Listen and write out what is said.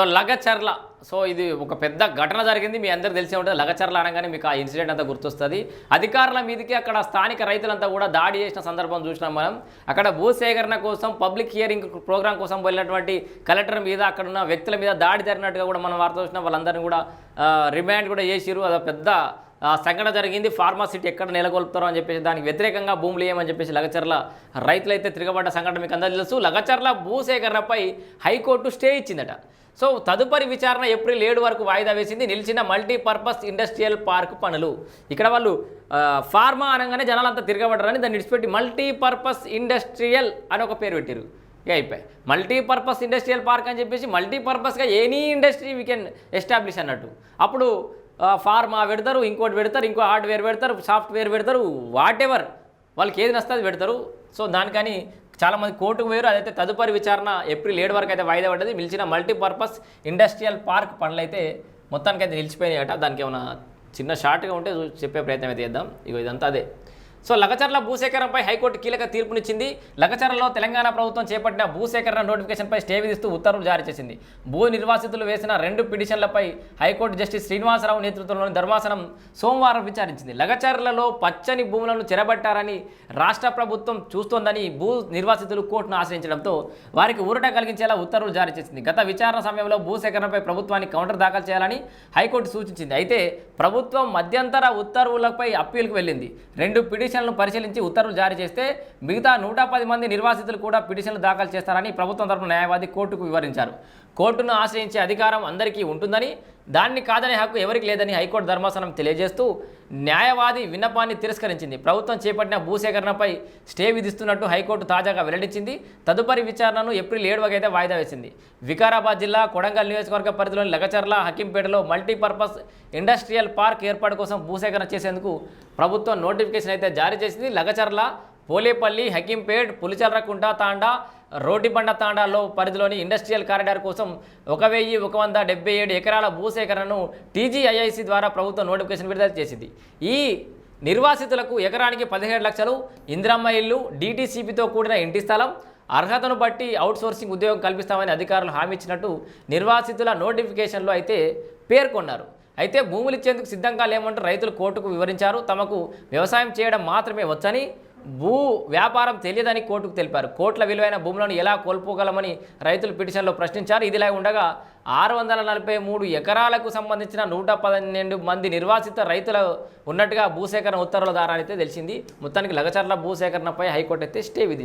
So Lagacharla so ఇది ఒక పెద్ద ఘటన జరిగింది. మీ అందరూ తెలిసే ఉంటుంది లగచర్ల అనగానే మీకు ఆ ఇన్సిడెంట్ అంతా గుర్తొస్తుంది. అధికారుల మీదకి అక్కడ స్థానిక రైతులంతా కూడా దాడి చేసిన సందర్భం చూసినాం మనం. అక్కడ భూసేకరణ కోసం పబ్లిక్ హియరింగ్ ప్రోగ్రాం కోసం వెళ్ళినటువంటి కలెక్టర్ మీద అక్కడ ఉన్న వ్యక్తుల మీద దాడి జరిగినట్టుగా కూడా మనం వార్త చూసినాం. వాళ్ళందరినీ కూడా రిమాండ్ కూడా చేసిరు అదొక పెద్ద సంఘటన జరిగింది. ఫార్మాసిటీ ఎక్కడ నెలకొల్పుతారో అని చెప్పేసి దానికి వ్యతిరేకంగా భూములు ఏమని చెప్పేసి లగచర్ల రైతులైతే తిరగబడ్డ సంఘటన మీకు అందరూ తెలుసు. లగచర్ల భూసేకరణపై హైకోర్టు స్టే ఇచ్చిందట. సో తదుపరి విచారణ ఏప్రిల్ ఏడు వరకు వాయిదా వేసింది నిలిచిన మల్టీపర్పస్ ఇండస్ట్రియల్ పార్క్ పనులు. ఇక్కడ వాళ్ళు ఫార్మా అనగానే జనాలంతా తిరగబడరని దాన్ని విడిచిపెట్టి మల్టీపర్పస్ ఇండస్ట్రియల్ అని ఒక పేరు పెట్టారు ఇక అయిపోయి. మల్టీపర్పస్ ఇండస్ట్రియల్ పార్క్ అని చెప్పేసి మల్టీపర్పస్గా any industry we can establish అన్నట్టు. అప్పుడు ఫార్మా పెడతారు ఇంకోటి పెడతారు ఇంకో హార్డ్వేర్ పెడతారు సాఫ్ట్వేర్ పెడతారు వాట్ ఎవర్ వాళ్ళకి ఏది నస్తుంది పెడతారు. సో దానికని చాలామంది కోర్టుకు వేరు అదైతే తదుపరి విచారణ ఏప్రిల్ ఏడు వరకు అయితే వాయిదా పడ్డది. నిలిచిన మల్టీపర్పస్ ఇండస్ట్రియల్ పార్క్ పనులు అయితే మొత్తానికి అయితే నిలిచిపోయినాయట. దానికి ఏమైనా చిన్న షార్ట్గా ఉంటే చెప్పే ప్రయత్నం అయితే చేద్దాం. ఇగో ఇదంతా అదే. సో లగచర్ల భూసేకరణపై హైకోర్టు కీలక తీర్పునిచ్చింది. లగచర్లలో తెలంగాణ ప్రభుత్వం చేపట్టిన భూసేకరణ నోటిఫికేషన్పై స్టే విధిస్తూ ఉత్తర్వులు జారీ చేసింది. భూ నిర్వాసితులు వేసిన రెండు పిటిషన్లపై హైకోర్టు జస్టిస్ శ్రీనివాసరావు నేతృత్వంలోని ధర్మాసనం సోమవారం విచారించింది. లగచర్లలో పచ్చని భూములను చెరబట్టారని రాష్ట్ర ప్రభుత్వం చూస్తోందని భూ నిర్వాసితులు కోర్టును ఆశ్రయించడంతో వారికి ఊరట కలిగించేలా ఉత్తర్వులు జారీ చేసింది. గత విచారణ సమయంలో భూసేకరణపై ప్రభుత్వానికి కౌంటర్ దాఖలు చేయాలని హైకోర్టు సూచించింది. అయితే ప్రభుత్వం మధ్యంతర ఉత్తర్వులపై అప్పీల్కు వెళ్ళింది. రెండు పిటిషన్లను పరిశీలించి ఉత్తర్వులు జారీ చేస్తే మిగతా నూట పది మంది నిర్వాసితులు కూడా పిటిషన్లు దాఖలు చేస్తారని ప్రభుత్వం తరపున న్యాయవాది కోర్టుకు వివరించారు. కోర్టును ఆశ్రయించే అధికారం అందరికీ ఉంటుందని దాన్ని కాదనే హక్కు ఎవరికి లేదని హైకోర్టు ధర్మాసనం తెలియజేస్తూ న్యాయవాది విన్నపాన్ని తిరస్కరించింది. ప్రభుత్వం చేపట్టిన భూసేకరణపై స్టే విధిస్తున్నట్టు హైకోర్టు తాజాగా వెల్లడించింది. తదుపరి విచారణను ఏప్రిల్ ఏడువకైతే వాయిదా వేసింది. వికారాబాద్ జిల్లా కొడంగల్ నియోజకవర్గ పరిధిలోని లగచర్ల హకీంపేటలో మల్టీపర్పస్ ఇండస్ట్రియల్ పార్క్ ఏర్పాటు కోసం భూసేకరణ చేసేందుకు ప్రభుత్వం నోటిఫికేషన్ అయితే జారీ చేసింది. లగచర్ల పోలేపల్లి హకీంపేట్ పులిచర్రకుంట తాండా రోడ్డిబండ తాండాలో పరిధిలోని ఇండస్ట్రియల్ కారిడార్ కోసం ఒక వెయ్యి ఒక వంద డెబ్బై ఏడు ఎకరాల భూసేకరణను టీజీఐఐసి ద్వారా ప్రభుత్వం నోటిఫికేషన్ విడుదల చేసింది. ఈ నిర్వాసితులకు ఎకరానికి పదిహేడు లక్షలు ఇందిరమ్మ ఇల్లు డీటీసీపీతో కూడిన ఇంటి స్థలం అర్హతను బట్టి అవుట్సోర్సింగ్ ఉద్యోగం కల్పిస్తామని అధికారులు హామీ ఇచ్చినట్టు నిర్వాసితుల నోటిఫికేషన్లో అయితే పేర్కొన్నారు. అయితే భూములు ఇచ్చేందుకు సిద్ధంగా లేమంటూ రైతులు కోర్టుకు వివరించారు. తమకు వ్యవసాయం చేయడం మాత్రమే వచ్చని భూ వ్యాపారం తెలియదని కోర్టుకు తెలిపారు. కోట్ల విలువైన భూములను ఎలా కోల్పోగలమని రైతులు పిటిషన్లో ప్రశ్నించారు. ఇదిలా ఉండగా ఆరు వందల నలభై మూడు ఎకరాలకు సంబంధించిన నూట పన్నెండు మంది నిర్వాసిత రైతులు ఉన్నట్టుగా భూసేకరణ ఉత్తర్వుల ద్వారా అయితే తెలిసింది. మొత్తానికి లగచర్ల భూసేకరణపై హైకోర్టు అయితే స్టే విధించింది.